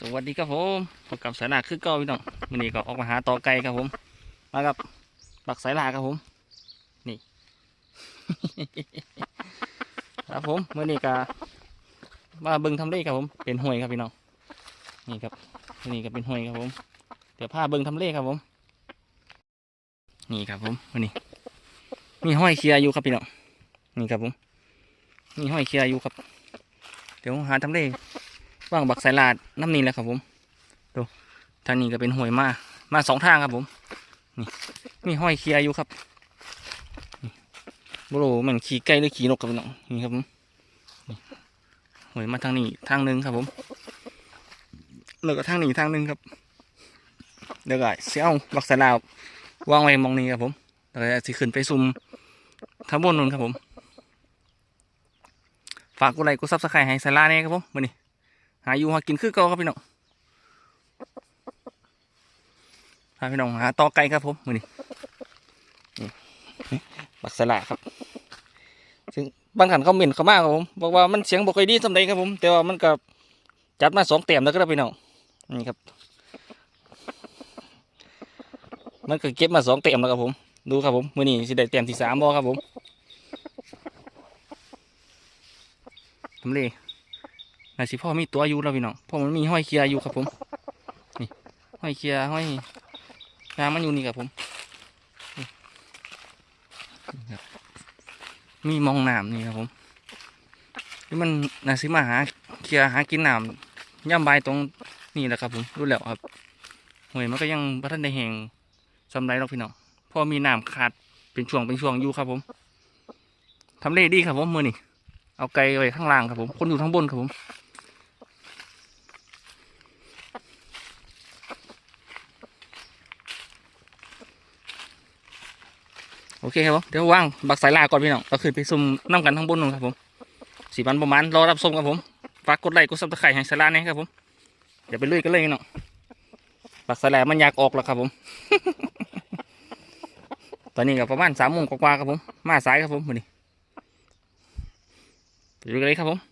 สวัสดีครับผมพบกับสายลาคือเก่าพี่น้องวันนี้ก็ออกมาหาต่อไก่ครับผม มากับปักสายลาครับผม นี่ ครับผมเมื่อนี้ก็มาเบิ่งทำเลครับผม เป็นห้วยครับพี่น้อง นี่ครับนี่ก็เป็นห้วยครับผม เดี๋ยวพาเบิ่งทำเลครับผม นี่ครับผมวันนี้ มีห้อยเคียร์อยู่ครับพี่น้อง นี่ครับผม มีห้อยเคียร์อยู่ครับ เดี๋ยวหาทำเล ว่างบักสายลาดน้ำนี้แหละครับผมดูทางนี้ก็เป็นห้วยมามาสองทางครับผมนี่มีห้อยเคียอยู่ครับบรูมันขี่ไก่หรือขี่นกครับน้องนี่ครับผมนี่ห้วยมาทางนี้ทางหนึ่งครับผมแล้วก็ทางนี้ทางหนึ่งครับเดี๋ยวก็เสียเอาบักสายลาววางไว้มองนี้ครับผมแล้วก็สิขึ้นไปซุ่มทางบนนู้นครับผม ฝากกดไลค์กดซับสไครต์ให้สายลาเนี่ยครับผมมานี่ หาอยู่หากินคือเก่าครับพี่น้องพาพี่น้องหาต่อไก่ครับผมมือนี้นี่บักสละครับ ซึ่งบางขันเขาเหม็นเขามากครับผมบอกว่ามันเสียงบอกไอยดีสำใดครับผม แต่ว่ามันก็จัดมาสองเต็มแล้วก็ได้พี่น้องนี่ครับ มันก็เก็บมาสองเต็มแล้วครับผม ดูครับผมมือนี้สิได้เต็มที่สามบอครับผมทำเล น่าสิพ่อมีตัวอยู่แล้วพี่น้องพ่อมันมีห้อยเคียอยู่ครับผมนี่ห้อยเคียห้อยยางมันอยู่นี่ครับผมมีมองน้ำนี่ครับผมนี่มันน่าสิมาหาเคียหากินน้ำย่ำใบตรงนี่แหละครับผมรู้แล้วครับหวยมันก็ยังพัฒนได้แห่งสำไรหรอกพี่น้องเพอมีน้ำขาดเป็นช่วงเป็นช่วงอยู่ครับผมทำเลดีครับผมมือนี่เอาไก่ไว้ข้างล่างครับผม คนอยู่ข้างบนครับผม โอเคครับผมเดี๋ยวว่างบักสายลาก่อนพี่น้องเราขึ้นไปซุ่มน้ำกันข้างบนนู่นครับผมสี่พันประมาณรอรับชมครับผมฝากกดไลค์กดซับสไครต์ให้สายลาเนี่ยครับผมเดี๋ยวไปลุยกันเลยพี่น้องบักสายลามันอยากออกแล้วครับผม ตอนนี้ก็ประมาณสามโมงกว่าๆครับผม มาสายครับผมวันนี้ไปดูกันเลยครับผม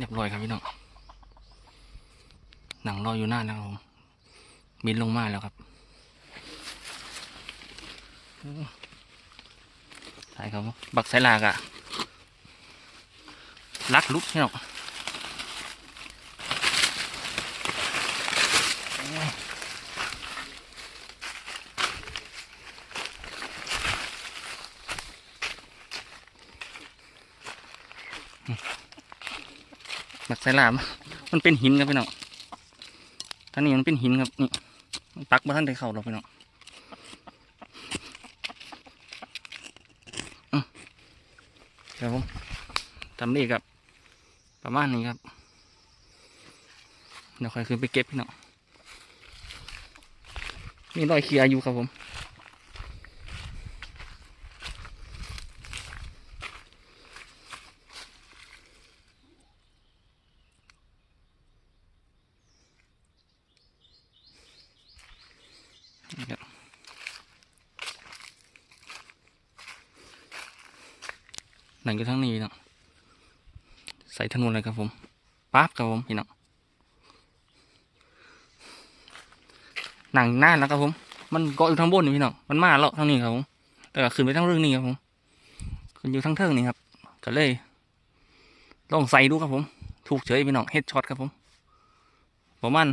เรียบร้อยครับพี่น้องหนังรออยู่หน้าแล้วครับผมบินลงมาแล้วครับใช่ครับบักไซลากอะลักลุกพี่น้อง บักไซลามมันเป็นหินครับพี่น้องท่านี้มันเป็นหินครับนี่มันปักมาท่านได้เข่าหรอกพี่น้องอืมครับผมทำนี่ครับ ประมาณนี้ครับ เดี๋ยวค่อยขึ้นไปเก็บพี่น้องมีรอยเคียอยู่ครับผม หนังอยู่ทั้งนี้พี่น้องใส่ถนนเลยครับผมปั๊บครับผมพี่น้องหนังหน้าแล้วครับผม มันเกาะอยู่ทางบนนี่พี่น้องมันมาแล้วทางนี้ครับผมแต่ก็ขึ้นไปทางเรื่องนี้ครับผมขึ้นอยู่ทางเทิงนี่ครับก็เลยลองใส่ดูครับผม ถูกเฉยพี่น้องเฮดช็อตครับผมประมาณ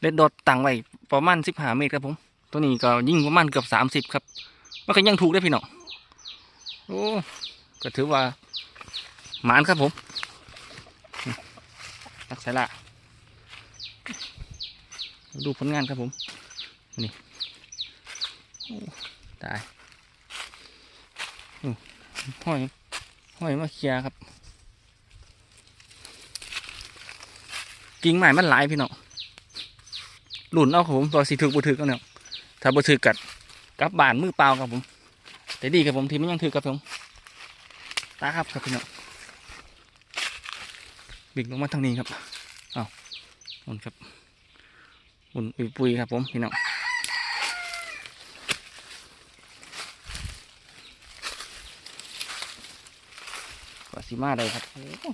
เลดดอทต่างไว้ประมาณสิบห้าเมตรครับผม ตัวนี้ก็ยิ่งประมาณเกือบสามสิบครับมันก็ยังถูกได้พี่น้องโอ้ ก็ถือว่าหมานครับผมรักษาละดูผลงานครับผม นี่ตายห้อยห้อยมาเคลียครับ กิ่งไม้มันหลายพี่น้องหลุนเอาครับผมตัวสีถึกบุถึกเอาเนี่ยถ้าบ่ถือกัดกลับบานมือเปล่าครับผม แต่ดีครับผมที่มันยังถือกับผม ตาครับครับพี่น้องบิ่งลงมาทางนี้ครับอ้าวหมุนครับหมุนปุยปุยครับผมพี่น้องก็สิมาได้ครับโอ้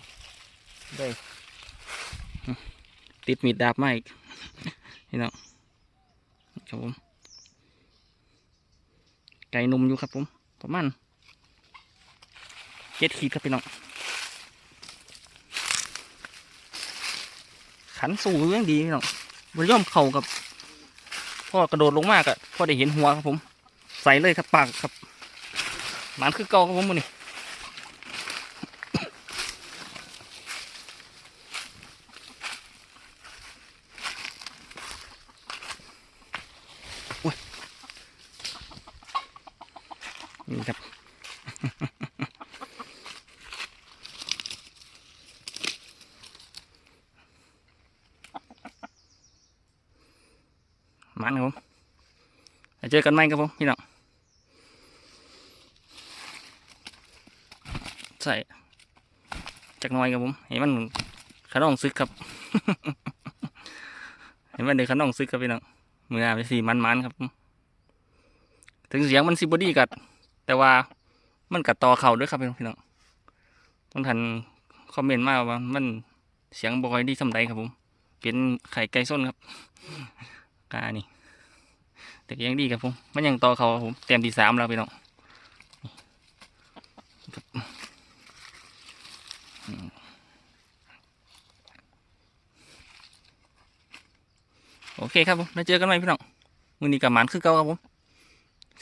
ได้ติดมีดดาบมาอีกพี่น้องครับผมไก่นมอยู่ครับผมประมาณ เจ็ดขีดครับพี่น้องขันสูงยังดีพี่น้องบนย่อมเข่ากับพ่อกระโดดลงมากอะพ่อได้เห็นหัวครับผม ใส่เลยครับปากครับหมันคือเก่าครับผมมันนี่ มันครับผมแล้วเจอกันใหม่ครับผมพี่น้องใส่จักน่อยครับผมเห็นมันขนองซึกครับ เห็นมันเด็กขนองซึกครับพี่น้องมืออาไปสีมันๆครับ ถึงเสียงมันสิบอดี้กัด แต่ว่ามันกัดต่อเข่าด้วยครับพี่น้องพี่น้องต้องทันคอมเมนต์มาว่ามันเสียงบอยดีสำใดครับผม เป็นไข่ไก่ส้นครับ กานี่แต่ยังดีครับผมมันยังต่อเขาผมเต็มที่สามแล้วพี่น้องครับอืมโอเคครับผมแล้วเจอกันใหม่พี่น้องมือนี้กลับหมานคือเก่าครับผม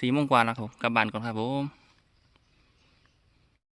สี่โมงกว่าแล้วครับผมกลับบ้านก่อนครับผม